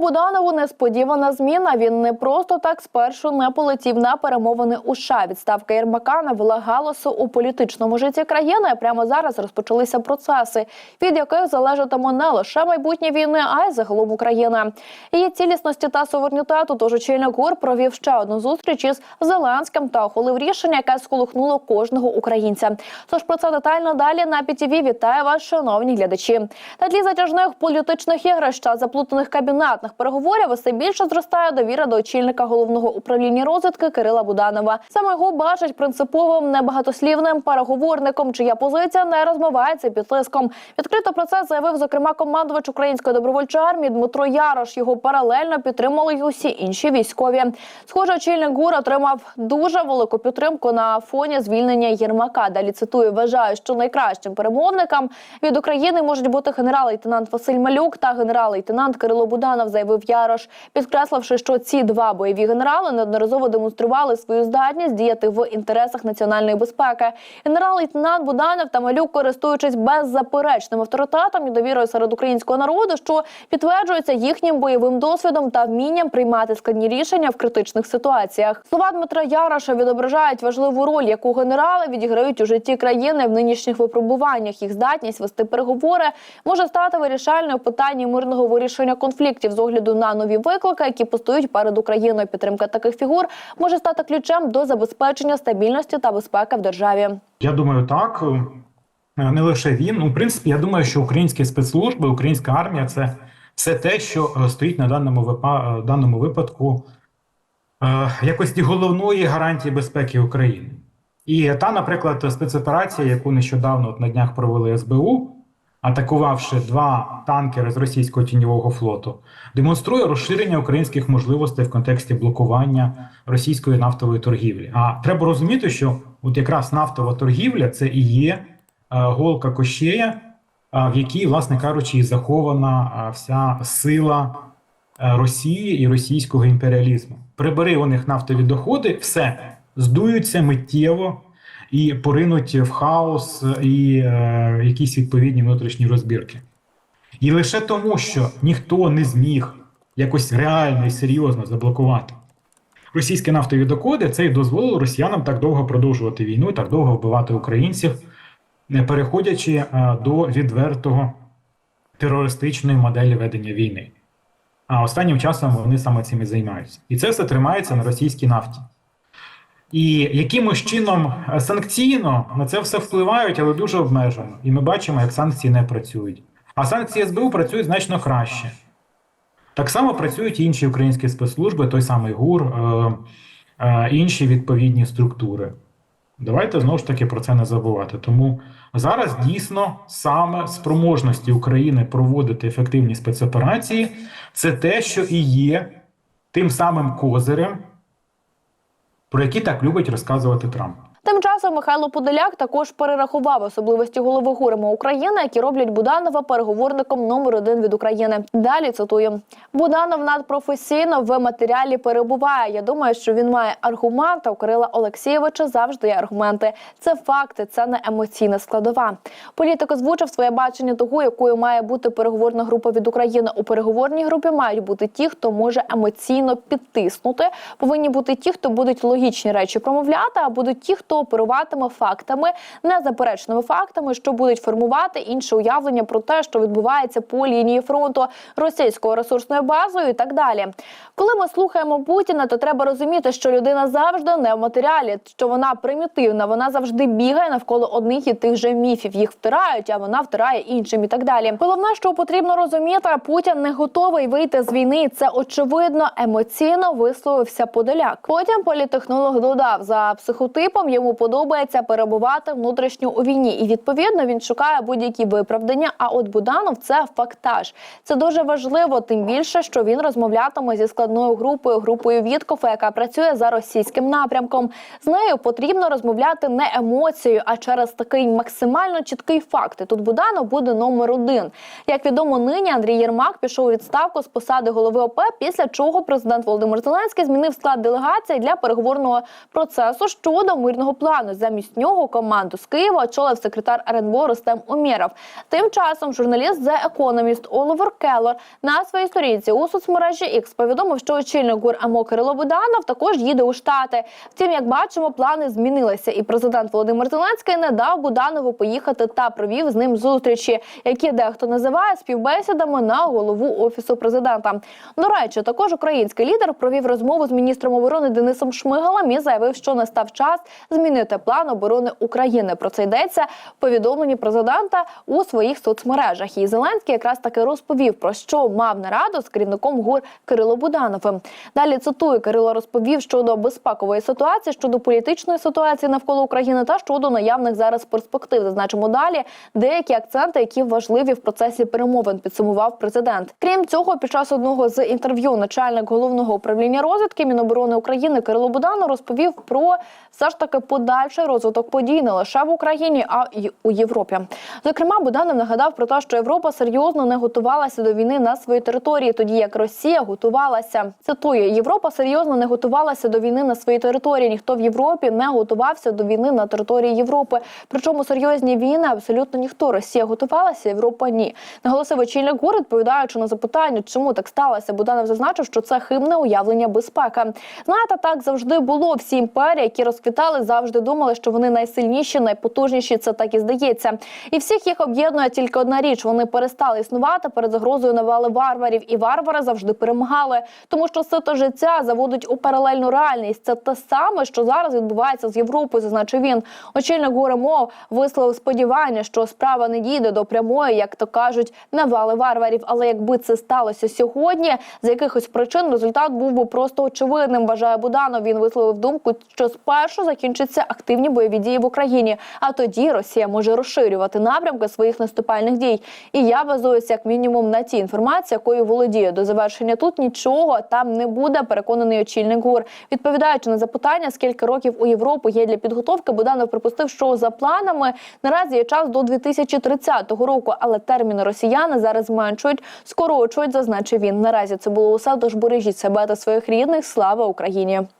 Буданову несподівана зміна. Він не просто так спершу не полетів на перемовини у США. Відставка Єрмака навела галасу у політичному житті країни. Прямо зараз розпочалися процеси, від яких залежатиме не лише майбутнє війни, а й загалом Україна. Її цілісності та суверенітету. Тож очільник ГУР провів ще одну зустріч із Зеленським та ухвалив рішення, яке сколихнуло кожного українця. Тож про це детально далі на ПІТІВІ. Вітаю вас, шановні глядачі. Та тлі затяжних політичних ігрищ та заплутаних кабінетних переговорів усе більше зростає довіра до очільника головного управління розвідки Кирила Буданова. Саме його бачать принциповим небагатослівним переговорником, чия позиція не розмивається під тиском. Відкрито про це заявив зокрема командувач української добровольчої армії Дмитро Ярош. Його паралельно підтримали й усі інші військові. Схоже, очільник ГУР отримав дуже велику підтримку на фоні звільнення Єрмака. Далі цитую, вважаю, що найкращим перемовникам від України можуть бути генерал-лейтенант Василь Малюк та генерал-лейтенант Кирило Буданов, заявив Ярош, підкресливши, що ці два бойові генерали неодноразово демонстрували свою здатність діяти в інтересах національної безпеки. Генерал-лейтенант Буданов та Малюк, користуючись беззаперечним авторитетом і довірою серед українського народу, що підтверджується їхнім бойовим досвідом та вмінням приймати складні рішення в критичних ситуаціях. Слова Дмитра Яроша відображають важливу роль, яку генерали відіграють у житті країни в нинішніх випробуваннях. Їх здатність вести переговори може стати вирішальною в питанні мирного вирішення конфліктів з огляду на нові виклики, які постають перед Україною. Підтримка таких фігур може стати ключем до забезпечення стабільності та безпеки в державі. Я думаю, так. Е, Не лише він. Ну, в принципі, я думаю, що українські спецслужби, українська армія це все те, що е, стоїть на даному випа- е, даному випадку якості головної гарантії безпеки України. І та, наприклад, спецоперація, яку нещодавно от на днях провели СБУ, атакувавши два танкери з російського тіньового флоту, демонструє розширення українських можливостей в контексті блокування російської нафтової торгівлі. А треба розуміти, що от якраз нафтова торгівля це і є е, голка кощея, е, в якій, власне кажучи, і захована е, вся сила Росії і російського імперіалізму. Прибери у них нафтові доходи, все здуються миттєво і поринуть в хаос і е, якісь відповідні внутрішні розбірки. І лише тому, що ніхто не зміг якось реально і серйозно заблокувати російські нафтові доходи, це й дозволило росіянам так довго продовжувати війну, так довго вбивати українців, не переходячи е, до відвертого терористичної моделі ведення війни. А останнім часом вони саме цим і займаються. І це все тримається на російській нафті. І якимось чином е, санкційно на це все впливають, але дуже обмежено. І ми бачимо, як санкції не працюють. А санкції СБУ працюють значно краще. Так само працюють інші українські спецслужби, той самий ГУР, е, е, інші відповідні структури. Давайте знову ж таки про це не забувати. Тому зараз дійсно саме спроможності України проводити ефективні спецоперації це те, що і є тим самим козирем, про які так любить розказувати Трамп. Тим часом Михайло Подоляк також перерахував особливості голови ГУРМу України, які роблять Буданова переговорником номер один від України. Далі цитую: Буданов надпрофесійно в матеріалі перебуває. Я думаю, що він має аргументи. У Кирила Олексійовича завжди є аргументи. Це факти, це не емоційна складова. Політик озвучив своє бачення того, якою має бути переговорна група від України. У переговорній групі мають бути ті, хто може емоційно підтиснути. Повинні бути ті, хто будуть логічні речі промовляти, а будуть ті, хто оперуватиме фактами, незаперечними фактами, що будуть формувати інше уявлення про те, що відбувається по лінії фронту російською ресурсною базою і так далі. Коли ми слухаємо Путіна, то треба розуміти, що людина завжди не в матеріалі, що вона примітивна, вона завжди бігає навколо одних і тих же міфів. Їх втирають, а вона втирає іншим і так далі. Головне, що потрібно розуміти, Путін не готовий вийти з війни. Це очевидно емоційно висловився Подоляк. Потім політехнолог додав за психотипом йому подобається перебувати внутрішньо у війні, і відповідно він шукає будь-які виправдання. А от Буданов це фактаж. Це дуже важливо, тим більше, що він розмовлятиме зі складною групою, групою Віткофа, яка працює за російським напрямком. З нею потрібно розмовляти не емоцією, а через такий максимально чіткий факт. І тут Буданов буде номер один. Як відомо, нині Андрій Єрмак пішов у відставку з посади голови ОП, після чого президент Володимир Зеленський змінив склад делегації для переговорного процесу щодо мирного оперативного плану. Замість нього команду з Києва очолив секретар РНБО Рустем Умєров. Тим часом журналіст The Economist Оливер Келлер на своїй сторінці у соцмережі X повідомив, що очільник ГУР АМО Кирило Буданов також їде у Штати. Втім, як бачимо, плани змінилися, і президент Володимир Зеленський не дав Буданову поїхати та провів з ним зустрічі, які дехто називає співбесідами на голову офісу президента. До речі, також український лідер провів розмову з міністром оборони Денисом Шмигалем і заявив, що настав час змінити план оборони України. Про це йдеться в повідомленні президента у своїх соцмережах. І Зеленський якраз таки розповів про що мав нараду з керівником ГУР Кирило Будановим. Далі цитую, Кирило розповів щодо безпекової ситуації, щодо політичної ситуації навколо України та щодо наявних зараз перспектив. Зазначимо далі деякі акценти, які важливі в процесі перемовин. Підсумував президент. Крім цього, під час одного з інтерв'ю начальник головного управління розвідки Міноборони України Кирило Буданов розповів про все ж таки подальший розвиток подій не лише в Україні, а й у Європі. Зокрема, Буданов нагадав про те, що Європа серйозно не готувалася до війни на своїй території, тоді як Росія готувалася. Цитую: Європа серйозно не готувалася до війни на своїй території. Ніхто в Європі не готувався до війни на території Європи. Причому серйозні війни абсолютно ніхто. Росія готувалася, Європа ні. Наголосив очільник ГУР, відповідаючи на запитання, чому так сталося. Буданов зазначив, що це хибне уявлення безпеки. Знаєте, так завжди було. Всі імперії, які розквітали, завжди думали, що вони найсильніші, найпотужніші. Це так і здається. І всіх їх об'єднує тільки одна річ: вони перестали існувати перед загрозою навали варварів, і варвари завжди перемагали, тому що сито життя заводить у паралельну реальність. Це те саме, що зараз відбувається з Європою, зазначив він. Очільник ГУРМО висловив сподівання, що справа не дійде до прямої, як то кажуть, навали варварів. Але якби це сталося сьогодні, з якихось причин результат був би просто очевидним. Вважає Буданов. Він висловив думку, що спершу закінчаться активні бойові дії в Україні, а тоді Росія може розширювати напрямки своїх наступальних дій. І я базуюся як мінімум на тій інформації, якою володію. До завершення тут нічого там не буде. Переконаний очільник ГУР. Відповідаючи на запитання, скільки років у Європу є для підготовки, Буданов припустив, що за планами наразі є час до 2030 року, але терміни росіяни зараз зменшують, скорочують, зазначив він. Наразі це було усе. Тож бережіть себе та своїх рідних. Слава Україні!